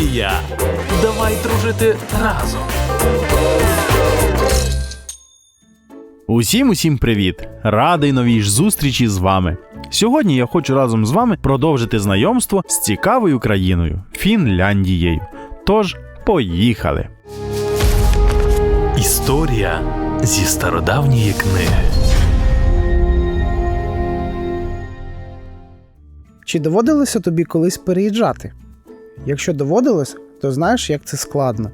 Фінляндія. Давай дружити разом. Усім усім привіт! Радий новій ж зустрічі з вами. Сьогодні я хочу разом з вами продовжити знайомство з цікавою країною Фінляндією. Тож, поїхали! Історія зі стародавньої книги. Чи доводилося тобі колись переїжджати? Якщо доводилось, то знаєш, як це складно.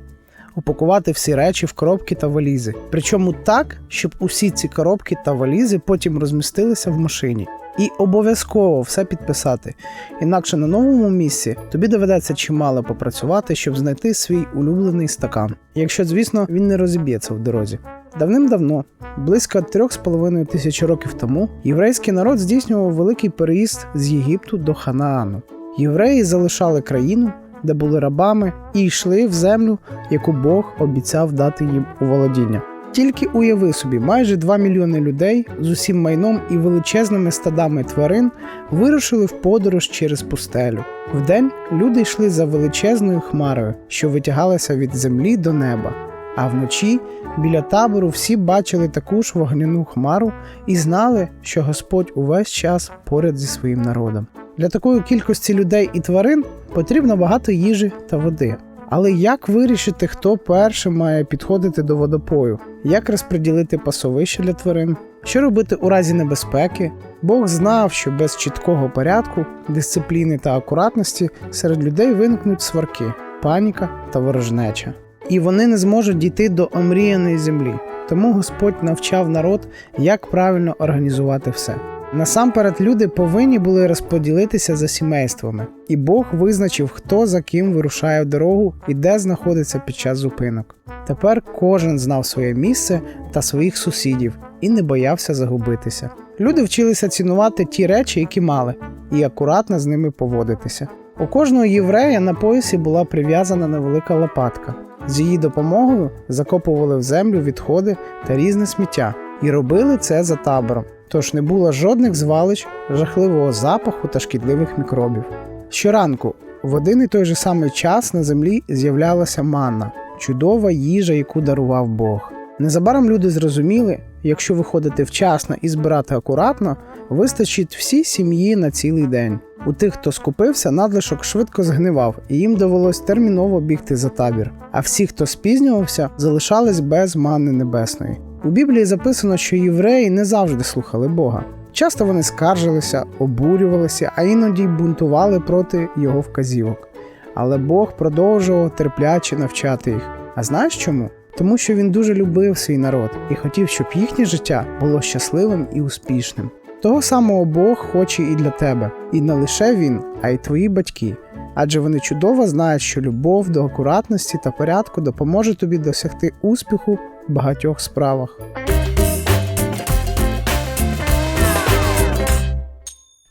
Упакувати всі речі в коробки та валізи. Причому так, щоб усі ці коробки та валізи потім розмістилися в машині. І обов'язково все підписати. Інакше на новому місці тобі доведеться чимало попрацювати, щоб знайти свій улюблений стакан. Якщо, звісно, він не розіб'ється в дорозі. Давним-давно, близько 3,5 тисяч років тому, єврейський народ здійснював великий переїзд з Єгипту до Ханаану. Євреї залишали країну, де були рабами, і йшли в землю, яку Бог обіцяв дати їм у володіння. Тільки уяви собі, майже 2 мільйони людей з усім майном і величезними стадами тварин вирушили в подорож через пустелю. Вдень люди йшли за величезною хмарою, що витягалася від землі до неба. А вночі біля табору всі бачили таку ж вогняну хмару і знали, що Господь увесь час поряд зі своїм народом. Для такої кількості людей і тварин потрібно багато їжі та води. Але як вирішити, хто першим має підходити до водопою? Як розподілити пасовище для тварин? Що робити у разі небезпеки? Бог знав, що без чіткого порядку, дисципліни та акуратності серед людей виникнуть сварки, паніка та ворожнеча. І вони не зможуть дійти до омріяної землі. Тому Господь навчав народ, як правильно організувати все. Насамперед, люди повинні були розподілитися за сімействами, і Бог визначив, хто за ким вирушає в дорогу і де знаходиться під час зупинок. Тепер кожен знав своє місце та своїх сусідів і не боявся загубитися. Люди вчилися цінувати ті речі, які мали, і акуратно з ними поводитися. У кожного єврея на поясі була прив'язана невелика лопатка. З її допомогою закопували в землю відходи та різне сміття, і робили це за табором. Тож не було жодних звалищ, жахливого запаху та шкідливих мікробів. Щоранку, в один і той же самий час на землі з'являлася манна, чудова їжа, яку дарував Бог. Незабаром люди зрозуміли, якщо виходити вчасно і збирати акуратно, вистачить всій сім'ї на цілий день. У тих, хто скупився, надлишок швидко згнивав, і їм довелось терміново бігти за табір. А всі, хто спізнювався, залишались без манни небесної. У Біблії записано, що євреї не завжди слухали Бога. Часто вони скаржилися, обурювалися, а іноді й бунтували проти його вказівок. Але Бог продовжував терпляче навчати їх. А знаєш чому? Тому що він дуже любив свій народ і хотів, щоб їхнє життя було щасливим і успішним. Того самого Бог хоче і для тебе, і не лише він, а й твої батьки. Адже вони чудово знають, що любов до акуратності та порядку допоможе тобі досягти успіху багатьох справах.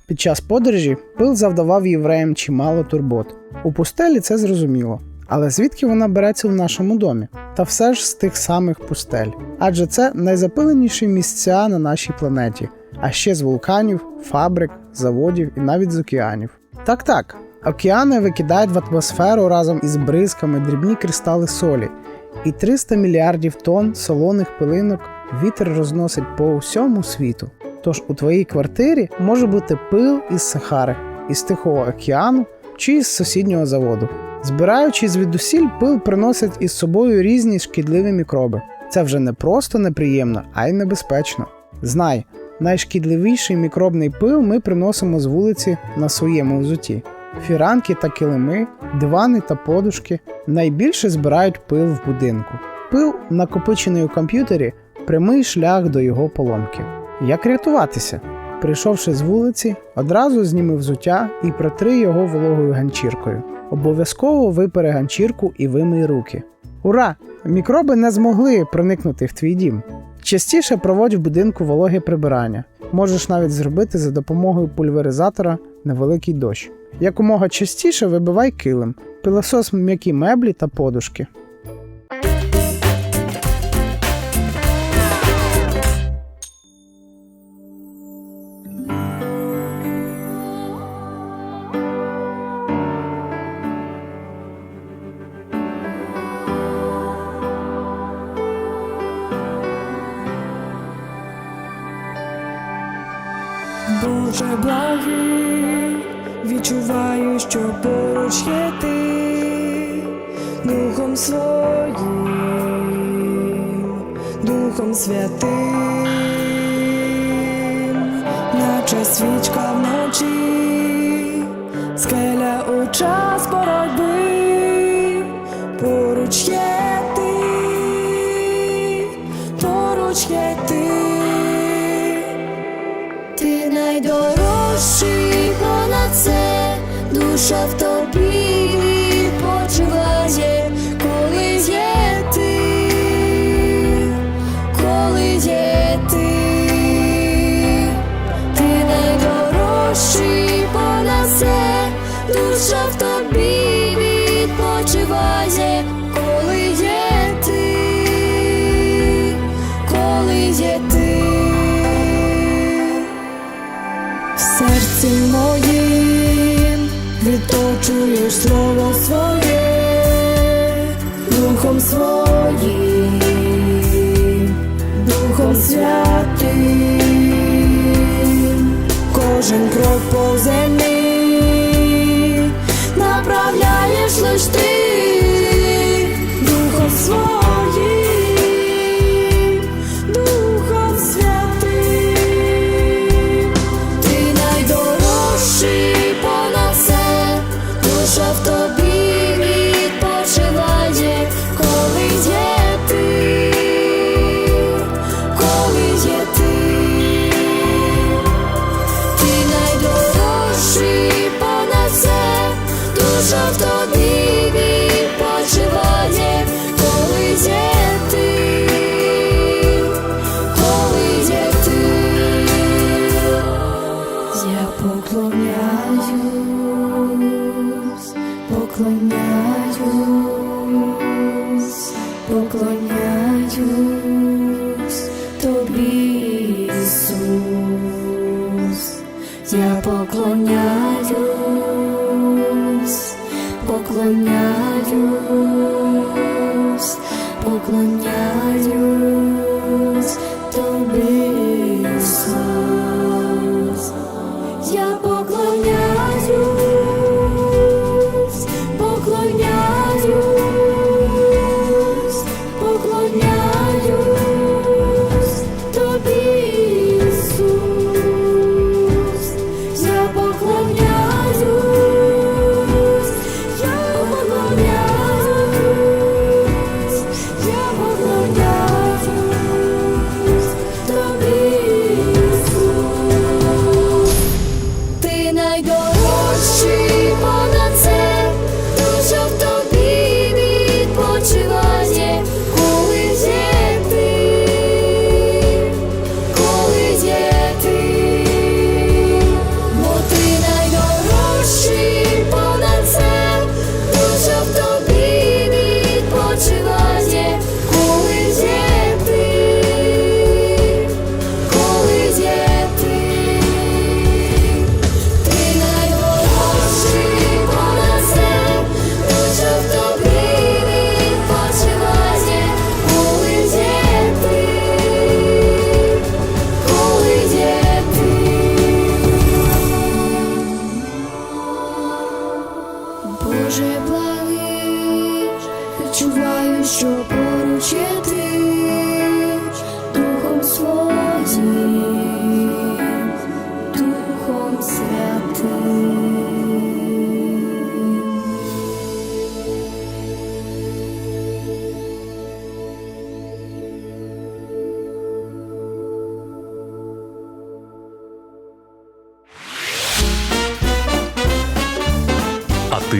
Під час подорожі пил завдавав євреям чимало турбот. У пустелі це зрозуміло. Але звідки вона береться в нашому домі? Та все ж з тих самих пустель. Адже це найзапиленіші місця на нашій планеті, а ще з вулканів, фабрик, заводів і навіть з океанів. Так так, океани викидають в атмосферу разом із бризками дрібні кристали солі, і 300 мільярдів тонн солоних пилинок вітер розносить по всьому світу. Тож у твоїй квартирі може бути пил із Сахари, із Тихого океану чи із сусіднього заводу. Збираючи звідусіль, пил приносить із собою різні шкідливі мікроби. Це вже не просто неприємно, а й небезпечно. Знай, найшкідливіший мікробний пил ми приносимо з вулиці на своєму взуті. Фіранки та килими, дивани та подушки найбільше збирають пил в будинку. Пил, накопичений у комп'ютері, прямий шлях до його поломки. Як рятуватися? Прийшовши з вулиці, одразу зніми взуття і протри його вологою ганчіркою. Обов'язково випере ганчірку і вимий руки. Ура! Мікроби не змогли проникнути в твій дім. Частіше проводь в будинку вологе прибирання. Можеш навіть зробити за допомогою пульверизатора невеликий дощ. Якомога частіше вибивай килим, Пилосос м'які меблі та подушки. Дуже благий, відчуваю, що поруч є ти. Святим, наче свічка вночі, скеля у час боротьби, поруч є ти, поруч є ти. Ти найдорожчий понад все, душа в тобі моїм чуєш слово своє, Духом своїм, Духом святим, кожен крок по землі направляєш лиш ти, you.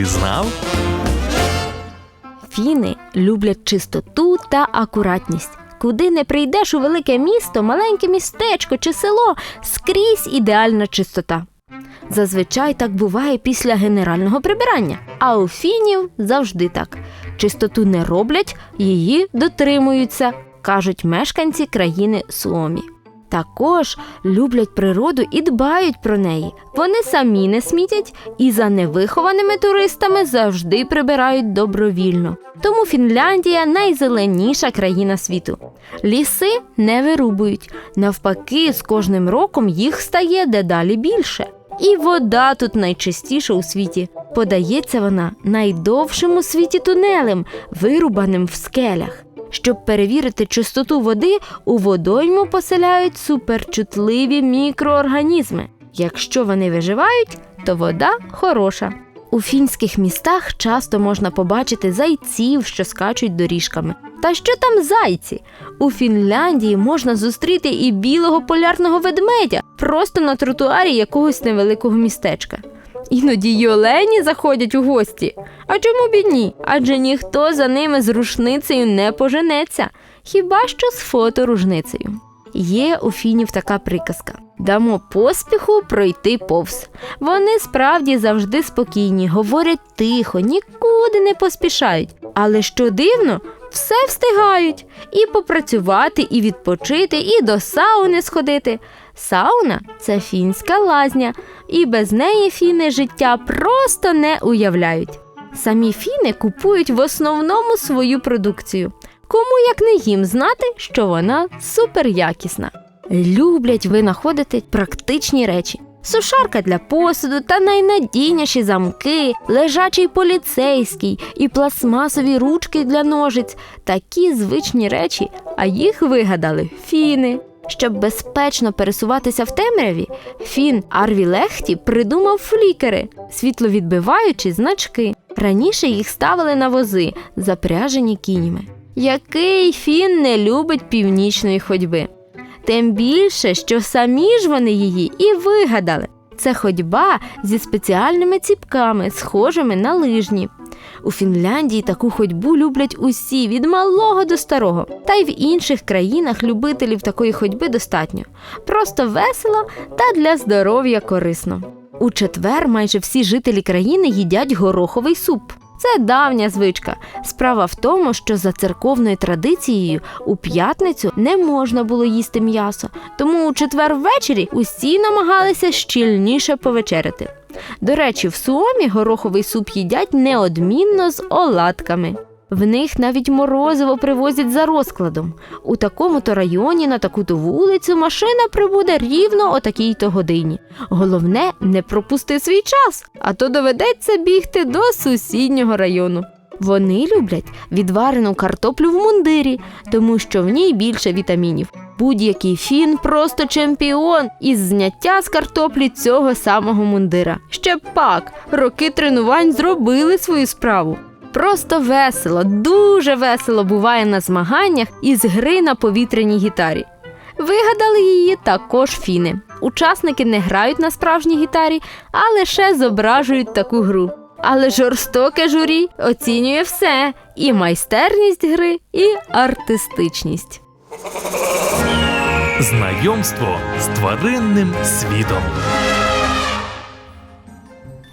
А знав? Фіни люблять чистоту та акуратність. Куди не прийдеш у велике місто, маленьке містечко чи село, скрізь ідеальна чистота. Зазвичай так буває після генерального прибирання, а у фінів завжди так. Чистоту не роблять, її дотримуються, кажуть мешканці країни Суомі. Також люблять природу і дбають про неї. Вони самі не смітять і за невихованими туристами завжди прибирають добровільно. Тому Фінляндія найзеленіша країна світу. Ліси не вирубують. Навпаки, з кожним роком їх стає дедалі більше. І вода тут найчистіша у світі. Подається вона найдовшим у світі тунелем, вирубаним в скелях. Щоб перевірити чистоту води, у водойму поселяють суперчутливі мікроорганізми. Якщо вони виживають, то вода хороша. У фінських містах часто можна побачити зайців, що скачуть доріжками. Та що там зайці? У Фінляндії можна зустріти і білого полярного ведмедя просто на тротуарі якогось невеликого містечка. Іноді й олені заходять у гості. А чому б і ні? Адже ніхто за ними з рушницею не поженеться, хіба що з фоторужницею. Є у фінів така приказка: дамо поспіху пройти повз. Вони справді завжди спокійні, говорять тихо, нікуди не поспішають. Але що дивно, все встигають і попрацювати, і відпочити, і до сауни сходити. Сауна це фінська лазня, і без неї фіни життя просто не уявляють. Самі фіни купують в основному свою продукцію. Кому як не їм знати, що вона суперякісна. Люблять винаходити практичні речі. Сушарка для посуду та найнадійніші замки, лежачий поліцейський і пластмасові ручки для ножиць такі звичні речі, а їх вигадали фіни. Щоб безпечно пересуватися в темряві, фін Арві Лехті придумав флікери, світловідбиваючі значки. Раніше їх ставили на вози, запряжені кінями. Який фін не любить північної ходьби? Тим більше, що самі ж вони її і вигадали. Це ходьба зі спеціальними ціпками, схожими на лижні. У Фінляндії таку ходьбу люблять усі від малого до старого. Та й в інших країнах любителів такої ходьби достатньо. Просто весело та для здоров'я корисно. У четвер майже всі жителі країни їдять гороховий суп. Це давня звичка. Справа в тому, що за церковною традицією у п'ятницю не можна було їсти м'ясо, тому у четвер ввечері усі намагалися щільніше повечеряти. До речі, в Суомі гороховий суп їдять неодмінно з оладками. В них навіть морозиво привозять за розкладом. У такому-то районі на таку-то вулицю машина прибуде рівно о такій-то годині. Головне не пропусти свій час, а то доведеться бігти до сусіднього району. Вони люблять відварену картоплю в мундирі, тому що в ній більше вітамінів. Будь-який фін просто чемпіон із зняття з картоплі цього самого мундира. Ще пак, роки тренувань зробили свою справу. Просто весело, дуже весело буває на змаганнях із гри на повітряній гітарі. Вигадали її також фіни. Учасники не грають на справжній гітарі, а лише зображують таку гру. Але жорстоке журі оцінює все: і майстерність гри, і артистичність. Знайомство з тваринним світом.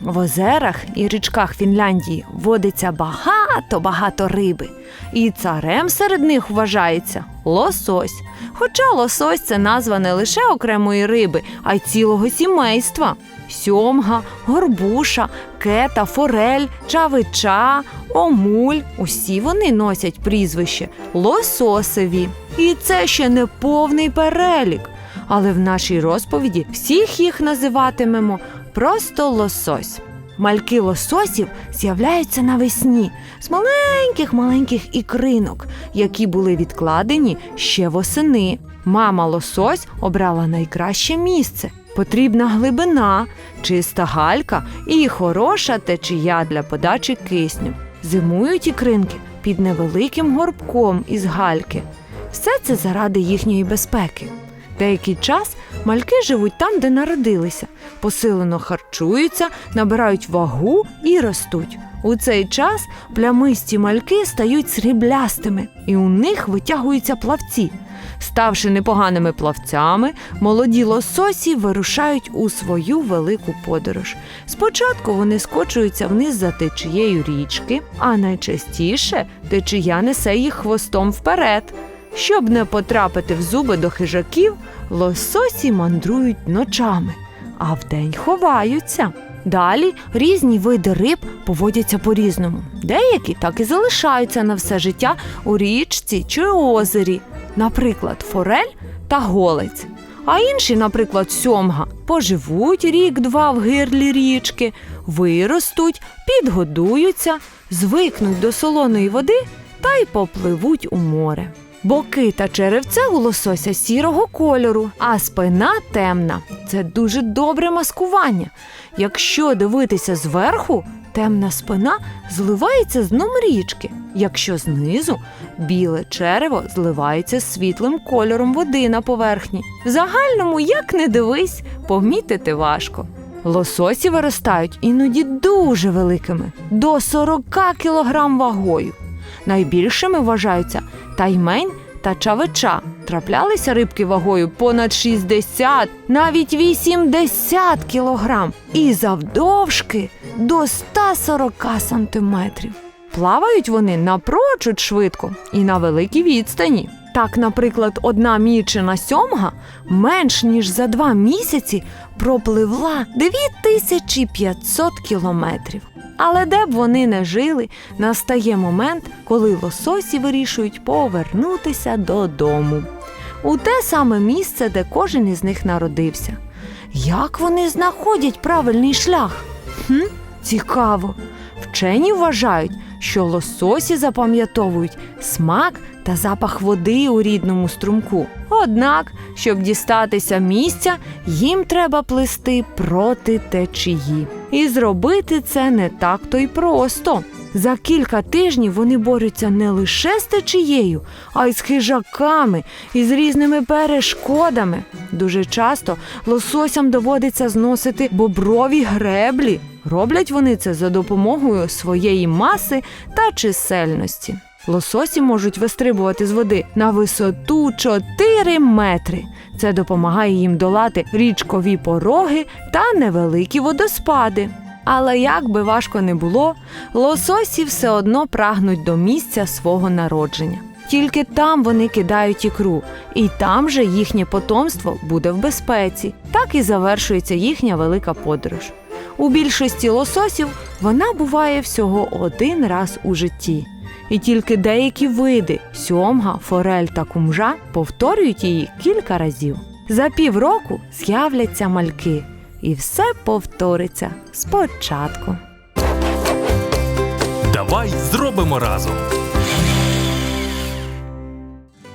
В озерах і річках Фінляндії водиться багато-багато риби. І царем серед них вважається лосось. Хоча лосось це назва не лише окремої риби, а й цілого сімейства. Сьомга, горбуша, кета, форель, чавича, омуль усі вони носять прізвище лососеві. І це ще не повний перелік. Але в нашій розповіді всіх їх називатимемо просто лосось. Мальки лососів з'являються навесні з маленьких маленьких ікринок, які були відкладені ще восени. Мама лосось обрала найкраще місце. Потрібна глибина, чиста галька і хороша течія для подачі кисню. Зимують ікринки під невеликим горбком із гальки. Все це заради їхньої безпеки. Деякий час мальки живуть там, де народилися, посилено харчуються, набирають вагу і ростуть. У цей час плямисті мальки стають сріблястими, і у них витягуються плавці. Ставши непоганими плавцями, молоді лососі вирушають у свою велику подорож. Спочатку вони скочуються вниз за течією річки, а найчастіше течія несе їх хвостом вперед. Щоб не потрапити в зуби до хижаків, лососі мандрують ночами, а вдень ховаються. Далі різні види риб поводяться по-різному. Деякі так і залишаються на все життя у річці чи озері, наприклад, форель та голець. А інші, наприклад, сьомга, поживуть рік-два в гирлі річки, виростуть, підгодуються, звикнуть до солоної води та й попливуть у море. Боки та черевце у лосося сірого кольору, а спина темна. Це дуже добре маскування. Якщо дивитися зверху, темна спина зливається з дном річки. Якщо знизу, біле черево зливається з світлим кольором води на поверхні. В загальному, як не дивись, помітити важко. Лососі виростають іноді дуже великими до 40 кг вагою. Найбільшими вважаються таймень та чавича. Траплялися рибки вагою понад 60, навіть 80 кілограм. І завдовжки до 140 сантиметрів. Плавають вони напрочуд швидко і на великій відстані. Так, наприклад, одна мічена сьомга менш ніж за два місяці пропливла 2500 кілометрів. Але де б вони не жили, настає момент, коли лососі вирішують повернутися додому. У те саме місце, де кожен із них народився. Як вони знаходять правильний шлях? Хм, цікаво. Вчені вважають, що лососі запам'ятовують смак та запах води у рідному струмку. Однак, щоб дістатися місця, їм треба плисти проти течії. І зробити це не так то й просто. За кілька тижнів вони борються не лише з течією, а й з хижаками і з різними перешкодами. Дуже часто лососям доводиться зносити боброві греблі. Роблять вони це за допомогою своєї маси та чисельності. Лососі можуть вистрибувати з води на висоту 4 метри. Це допомагає їм долати річкові пороги та невеликі водоспади. Але як би важко не було, лососі все одно прагнуть до місця свого народження. Тільки там вони кидають ікру, і там же їхнє потомство буде в безпеці. Так і завершується їхня велика подорож. У більшості лососів вона буває всього один раз у житті. І тільки деякі види сьомга, форель та кумжа повторюють її кілька разів. За півроку з'являться мальки, і все повториться спочатку. Давай зробимо разом.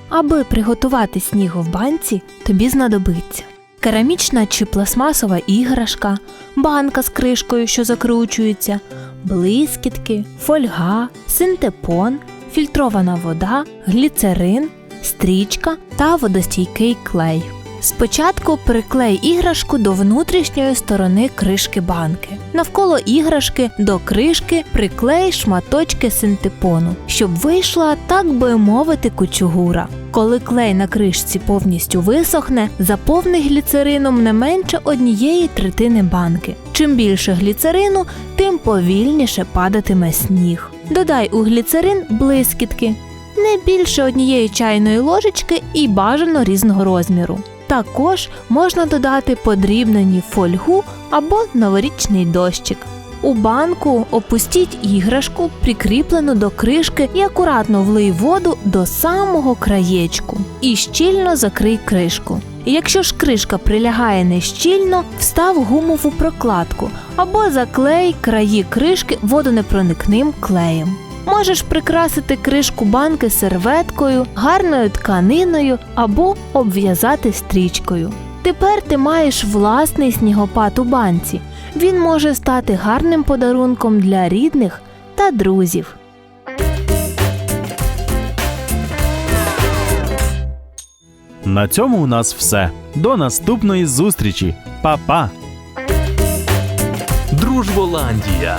Аби приготувати сніг в банці, тобі знадобиться керамічна чи пластмасова іграшка, банка з кришкою, що закручується, блискітки, фольга, синтепон, фільтрована вода, гліцерин, стрічка та водостійкий клей. Спочатку приклей іграшку до внутрішньої сторони кришки банки. Навколо іграшки до кришки приклей шматочки синтепону, щоб вийшла, так би мовити, кучугура. Коли клей на кришці повністю висохне, заповни гліцерином не менше однієї третини банки. Чим більше гліцерину, тим повільніше падатиме сніг. Додай у гліцерин блискітки, не більше однієї чайної ложечки і бажано різного розміру. Також можна додати подрібнені фольгу або новорічний дощик. У банку опустіть іграшку, прикріплену до кришки, і акуратно влий воду до самого краєчку і щільно закрий кришку. Якщо ж кришка прилягає нещільно, встав гумову прокладку або заклей краї кришки водонепроникним клеєм. Можеш прикрасити кришку банки серветкою, гарною тканиною або обв'язати стрічкою. Тепер ти маєш власний снігопад у банці. Він може стати гарним подарунком для рідних та друзів. На цьому у нас все. До наступної зустрічі. Па-па! Дружболандія.